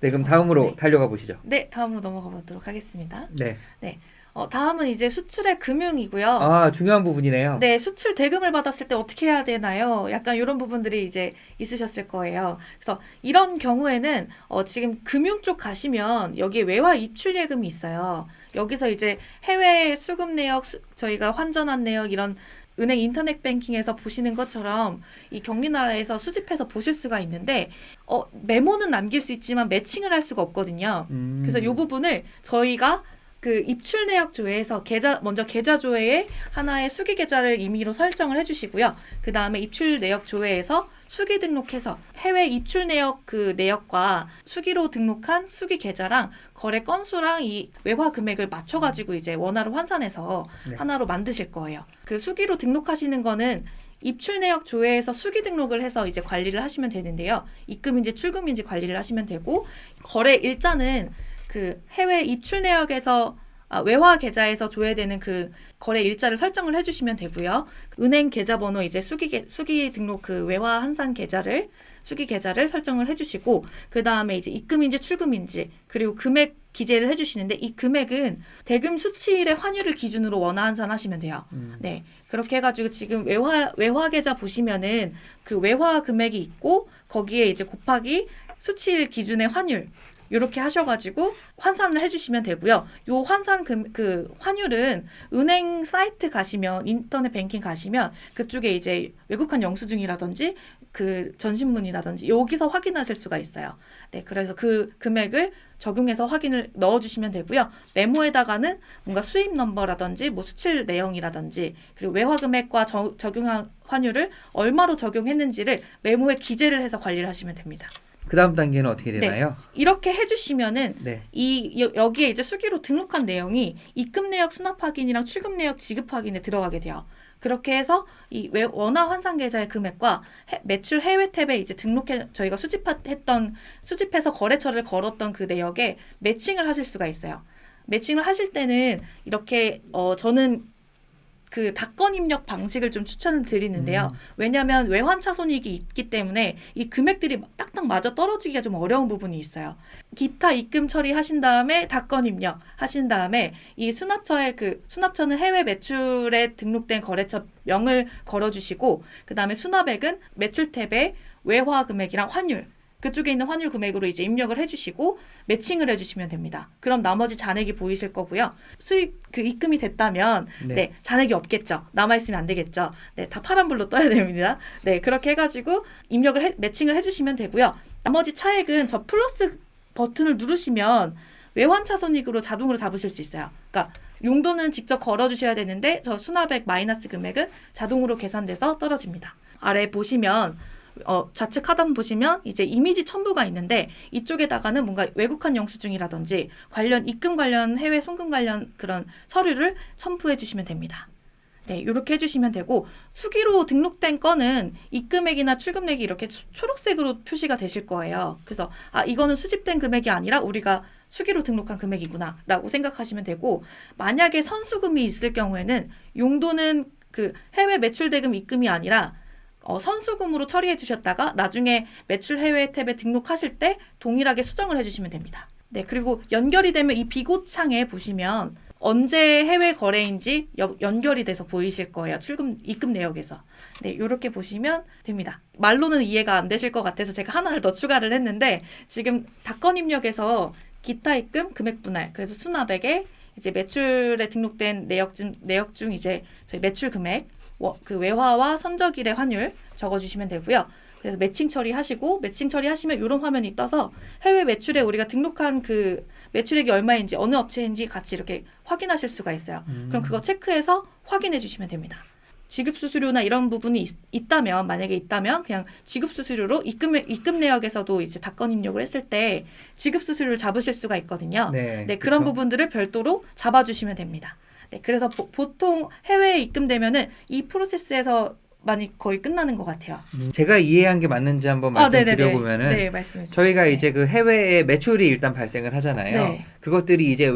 네, 그럼 다음으로 네. 달려가 보시죠. 네, 다음으로 넘어가 보도록 하겠습니다. 네. 어, 다음은 이제 수출의 금융이고요. 아, 중요한 부분이네요. 네, 수출 대금을 받았을 때 어떻게 해야 되나요? 약간 이런 부분들이 이제 있으셨을 거예요. 그래서 이런 경우에는 어, 지금 금융 쪽 가시면 여기에 외화 입출 예금이 있어요. 여기서 이제 해외 수급 내역, 수- 저희가 환전한 내역 이런 은행 인터넷 뱅킹에서 보시는 것처럼 이 격리나라에서 수집해서 보실 수가 있는데 어, 메모는 남길 수 있지만 매칭을 할 수가 없거든요. 음. 그래서 이 부분을 저희가 그 입출 내역 조회에서 계좌 먼저 계좌 조회에 하나의 수기 계좌를 임의로 설정을 해주시고요. 그 다음에 입출 내역 조회에서 수기 등록해서 해외 입출 내역 그 내역과 수기로 등록한 수기 계좌랑 거래 건수랑 이 외화 금액을 맞춰가지고 이제 원화로 환산해서 네. 하나로 만드실 거예요. 그 수기로 등록하시는 거는 입출 내역 조회에서 수기 등록을 해서 이제 관리를 하시면 되는데요. 입금인지 출금인지 관리를 하시면 되고 거래 일자는 그 해외 입출 내역에서 아, 외화 계좌에서 조회되는 그 거래 일자를 설정을 해주시면 되고요. 은행 계좌번호 이제 수기 계- 수기 등록 그 외화 환산 계좌를 수기 계좌를 설정을 해주시고 그 다음에 이제 입금인지 출금인지 그리고 금액 기재를 해주시는데 이 금액은 대금 수치일의 환율을 기준으로 원화 환산하시면 돼요. 음. 네. 그렇게 해가지고 지금 외화, 외화 계좌 보시면은 그 외화 금액이 있고 거기에 이제 곱하기 수치일 기준의 환율. 요렇게 하셔가지고 환산을 해주시면 되고요. 요 환산 금, 그 환율은 은행 사이트 가시면 인터넷 뱅킹 가시면 그쪽에 이제 외국한 영수증이라든지 그 전신문이라든지 여기서 확인하실 수가 있어요. 네, 그래서 그 금액을 적용해서 확인을 넣어주시면 되고요. 메모에다가는 뭔가 수입 넘버라든지 뭐 수출 내용이라든지 그리고 외화 금액과 저- 적용한 환율을 얼마로 적용했는지를 메모에 기재를 해서 관리를 하시면 됩니다. 그 다음 단계는 어떻게 되나요? 이렇게 해주시면은 네. 이 여- 여기에 이제 수기로 등록한 내용이 입금 내역 수납 확인이랑 출금 내역 지급 확인에 들어가게 돼요. 그렇게 해서 이 외- 원화 환산 계좌의 금액과 해- 매출 해외 탭에 이제 등록해 저희가 수집했던 수집해서 거래처를 걸었던 그 내역에 매칭을 하실 수가 있어요. 매칭을 하실 때는 이렇게 어 저는 그 닥건 입력 방식을 좀 추천을 드리는데요. 음. 왜냐하면 외환 차손익이 있기 때문에 이 금액들이 딱딱 맞아 떨어지기가 좀 어려운 부분이 있어요. 기타 입금 처리 하신 다음에 닥건 입력 하신 다음에 이 수납처에 그 수납처는 해외 매출에 등록된 거래처 명을 걸어주시고 그 다음에 수납액은 매출 탭에 외화 금액이랑 환율 그쪽에 있는 환율 금액으로 이제 입력을 해주시고 매칭을 해주시면 됩니다. 그럼 나머지 잔액이 보이실 거고요. 수입 그 입금이 됐다면 네. 네, 잔액이 없겠죠. 남아 있으면 안 되겠죠. 네, 다 파란불로 떠야 됩니다. 네, 그렇게 해가지고 입력을 해, 매칭을 해주시면 되고요. 나머지 차액은 저 플러스 버튼을 누르시면 외환차 손익으로 자동으로 잡으실 수 있어요. 그러니까 용도는 직접 걸어주셔야 되는데 저 수납액 마이너스 금액은 자동으로 계산돼서 떨어집니다. 아래 보시면 어, 좌측 하단 보시면 이제 이미지 첨부가 있는데 이쪽에다가는 뭔가 외국한 영수증이라든지 관련 입금 관련 해외 송금 관련 그런 서류를 첨부해 주시면 됩니다. 네, 이렇게 해주시면 되고 수기로 등록된 건은 입금액이나 출금액이 이렇게 초- 초록색으로 표시가 되실 거예요. 그래서 아 이거는 수집된 금액이 아니라 우리가 수기로 등록한 금액이구나라고 생각하시면 되고 만약에 선수금이 있을 경우에는 용도는 그 해외 매출 대금 입금이 아니라 어, 선수금으로 처리해 주셨다가 나중에 매출 해외 탭에 등록하실 때 동일하게 수정을 해 주시면 됩니다. 네, 그리고 연결이 되면 이 비고 창에 보시면 언제 해외 거래인지 여- 연결이 돼서 보이실 거예요. 출금 입금 내역에서. 네, 이렇게 보시면 됩니다. 말로는 이해가 안 되실 것 같아서 제가 하나를 더 추가를 했는데 지금 닥건 입력에서 기타 입금 금액 분할 그래서 수납액에 이제 매출에 등록된 내역 중 내역 중 이제 저희 매출 금액 워- 그 외화와 선적일의 환율 적어주시면 되고요. 그래서 매칭 처리하시고 매칭 처리하시면 이런 화면이 떠서 해외 매출에 우리가 등록한 그 매출액이 얼마인지 어느 업체인지 같이 이렇게 확인하실 수가 있어요. 음. 그럼 그거 체크해서 확인해 주시면 됩니다. 지급 수수료나 이런 부분이 있, 다면 만약에 있다면 그냥 지급 수수료로 입금 입금 내역에서도 이제 닥건 입력을 했을 때 지급 수수료를 잡으실 수가 있거든요. 네. 네, 그런 그쵸. 부분들을 별도로 잡아주시면 됩니다. 네, 그래서 보, 통 해외에 입금되면은 이 프로세스에서 많이 거의 끝나는 것 같아요. 음, 제가 이해한 게 맞는지 한번 아, 네네네. 말씀드려 보면은 네, 말씀해 주세요. 저희가 네. 이제 그 해외에 매출이 일단 발생을 하잖아요. 네. 그것들이 이제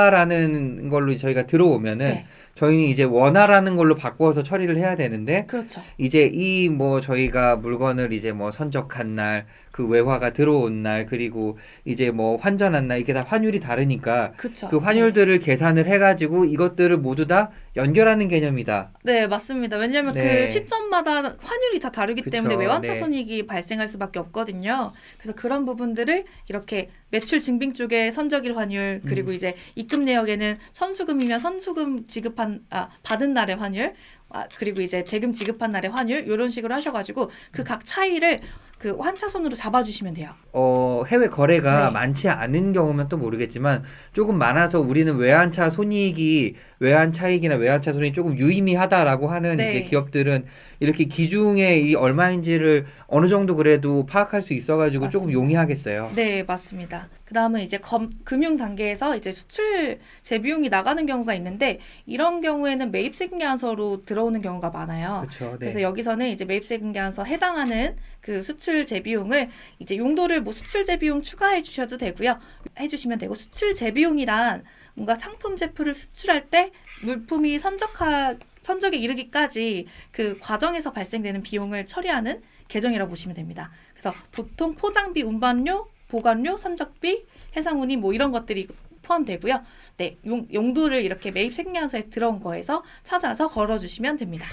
외화라는 걸로 저희가 들어오면은 네. 저희는 이제 원화라는 걸로 바꿔서 처리를 해야 되는데 그렇죠. 이제 이 뭐 저희가 물건을 이제 뭐 선적한 날, 그 외화가 들어온 날, 그리고 이제 뭐 환전한 날 이게 다 환율이 다르니까 그렇죠. 그 환율들을 계산을 해가지고 이것들을 모두 다 연결하는 개념이다. 네, 맞습니다. 왜냐하면 네. 그 시점마다 환율이 다 다르기 그쵸, 때문에 외환차 네. 손익이 발생할 수밖에 없거든요. 그래서 그런 부분들을 이렇게 매출 증빙 쪽에 선적일 환율 음. 그리고 이제 입금 내역에는 선수금이면 선수금 지급한 아 받은 날의 환율 아 그리고 이제 대금 지급한 날의 환율 이런 식으로 하셔가지고 그 각 차이를 그 환차손으로 잡아주시면 돼요. 어, 해외 거래가 네. 많지 않은 경우면 또 모르겠지만 조금 많아서 우리는 외환차 손익이 외환 차익이나 외환차 손익이 조금 유의미하다라고 하는 네. 이제 기업들은 이렇게 기중에 이 얼마인지를 어느 정도 그래도 파악할 수 있어가지고 조금 맞습니다. 용이하겠어요. 네, 맞습니다. 그 다음은 이제 검, 금융 단계에서 이제 수출 재비용이 나가는 경우가 있는데 이런 경우에는 매입세금계산서로 들어오는 경우가 많아요. 그렇죠. 네. 그래서 여기서는 이제 매입세금계산서 해당하는 그 수출 재비용을 이제 용도를 뭐 수출 재비용 추가해 주셔도 되고요. 해 주시면 되고 수출 재비용이란 뭔가 상품 제품을 수출할 때 물품이 선적하 선적에 이르기까지 그 과정에서 발생되는 비용을 처리하는 계정이라고 보시면 됩니다. 그래서 보통 포장비, 운반료, 보관료, 선적비, 해상운임 뭐 이런 것들이 포함되고요. 네, 용, 용도를 이렇게 매입 생계한서에 들어온 거에서 찾아서 걸어주시면 됩니다.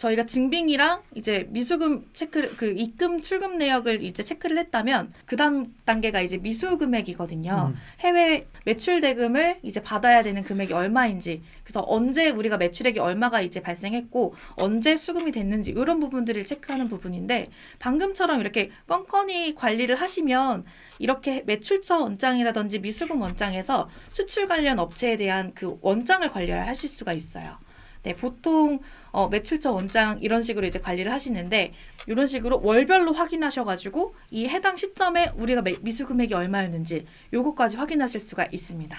저희가 증빙이랑 이제 미수금 체크 그 입금 출금 내역을 이제 체크를 했다면 그다음 단계가 이제 미수 금액이거든요. 음. 해외 매출 대금을 이제 받아야 되는 금액이 얼마인지 그래서 언제 우리가 매출액이 얼마가 이제 발생했고 언제 수금이 됐는지 이런 부분들을 체크하는 부분인데 방금처럼 이렇게 껌껌이 관리를 하시면 이렇게 매출처 원장이라든지 미수금 원장에서 수출 관련 업체에 대한 그 원장을 관리하실 수가 있어요. 네, 보통 어, 매출처 원장 이런 식으로 이제 관리를 하시는데 이런 식으로 월별로 확인하셔가지고 이 해당 시점에 우리가 매- 미수 금액이 얼마였는지 요거까지 확인하실 수가 있습니다.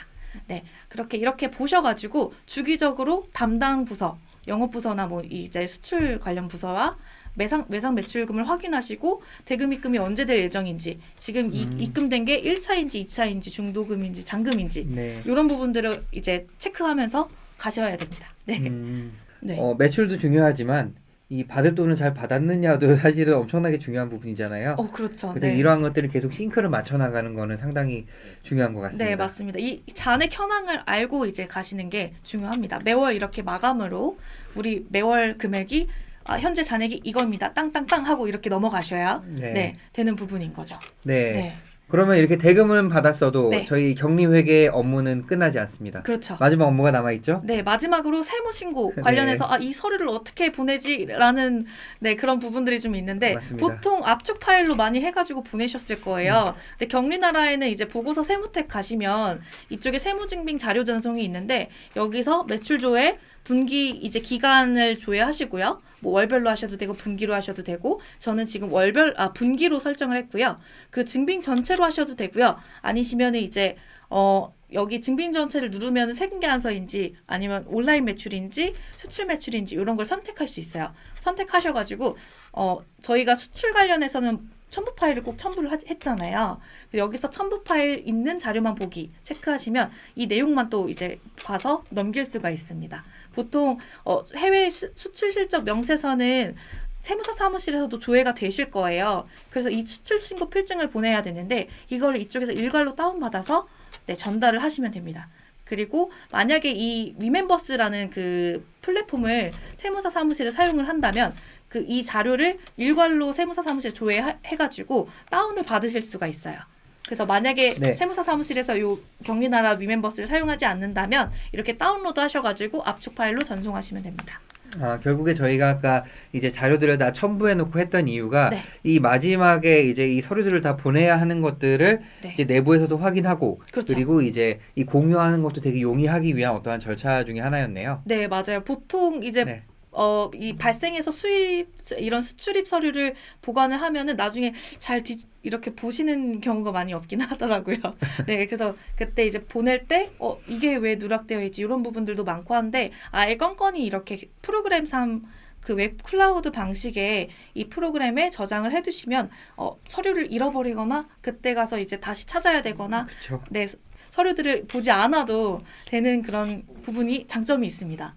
네, 그렇게 이렇게 보셔가지고 주기적으로 담당 부서, 영업 부서나 뭐 이제 수출 관련 부서와 매상 매상 매출금을 확인하시고 대금 입금이 언제 될 예정인지 지금 이, 음. 입금된 게 1차인지 2차인지 중도금인지 잔금인지 네. 이런 부분들을 이제 체크하면서 가셔야 됩니다. 네. 음, 네. 어, 매출도 중요하지만 이 받을 돈을 잘 받았느냐도 사실은 엄청나게 중요한 부분이잖아요. 어, 그렇죠. 네. 이러한 것들을 계속 싱크를 맞춰 나가는 거는 상당히 중요한 것 같습니다. 네, 맞습니다. 이 잔액 현황을 알고 이제 가시는 게 중요합니다. 매월 이렇게 마감으로 우리 매월 금액이 아, 현재 잔액이 이겁니다. 땅땅땅 하고 이렇게 넘어가셔야 네. 네, 되는 부분인 거죠. 네. 네. 그러면 이렇게 대금은 받았어도 네. 저희 격리회계 업무는 끝나지 않습니다. 그렇죠. 마지막 업무가 남아 있죠? 네, 마지막으로 세무 신고 관련해서 아, 이 서류를 어떻게 보내지라는 네, 그런 부분들이 좀 있는데 맞습니다. 보통 압축 파일로 많이 해 가지고 보내셨을 거예요. 근데 격리 나라에는 이제 보고서 세무택 가시면 이쪽에 세무 증빙 자료 전송이 있는데 여기서 매출조회 분기 이제 기간을 조회하시고요. 뭐 월별로 하셔도 되고 분기로 하셔도 되고 저는 지금 월별 아 분기로 설정을 했고요. 그 증빙 전체로 하셔도 되고요. 아니시면은 이제 어 여기 증빙 전체를 누르면 세금계산서인지 아니면 온라인 매출인지 수출 매출인지 이런 걸 선택할 수 있어요. 선택하셔가지고 어 저희가 수출 관련해서는 첨부 파일을 꼭 첨부를 하- 했잖아요. 여기서 첨부 파일 있는 자료만 보기 체크하시면 이 내용만 또 이제 봐서 넘길 수가 있습니다. 보통 어, 해외 시- 수출 실적 명세서는 세무사 사무실에서도 조회가 되실 거예요. 그래서 이 수출 신고 필증을 보내야 되는데 이걸 이쪽에서 일괄로 다운받아서 네, 전달을 하시면 됩니다. 그리고 만약에 이 리멤버스라는 그 플랫폼을 세무사 사무실에 사용을 한다면 그 이 자료를 일괄로 세무사 사무실에 조회해가지고 다운을 받으실 수가 있어요. 그래서 만약에 네. 세무사 사무실에서 요 경리나라 리멤버스를 사용하지 않는다면 이렇게 다운로드 하셔가지고 압축 파일로 전송하시면 됩니다. 아, 결국에 저희가 아까 이제 자료들을 다 첨부해 놓고 했던 이유가 네. 이 마지막에 이제 이 서류들을 다 보내야 하는 것들을 네. 이제 내부에서도 확인하고 그렇죠. 리고 이제 이 공유하는 것도 되게 용이하기 위한 어떠한 절차 중에 하나였네요. 네, 맞아요. 보통 이제 네. 어, 이 발생해서 수입 수- 이런 수출입 서류를 보관을 하면은 나중에 잘 뒤, 이렇게 보시는 경우가 많이 없긴 하더라고요. 네, 그래서 그때 이제 보낼 때 어, 이게 왜 누락되어 있지 이런 부분들도 많고 한데 아예 건건이 이렇게 프로그램 삼 그웹 클라우드 방식의 이 프로그램에 저장을 해두시면 어, 서류를 잃어버리거나 그때 가서 이제 다시 찾아야 되거나 그렇죠. 네, 수- 서류들을 보지 않아도 되는 그런 부분이 장점이 있습니다.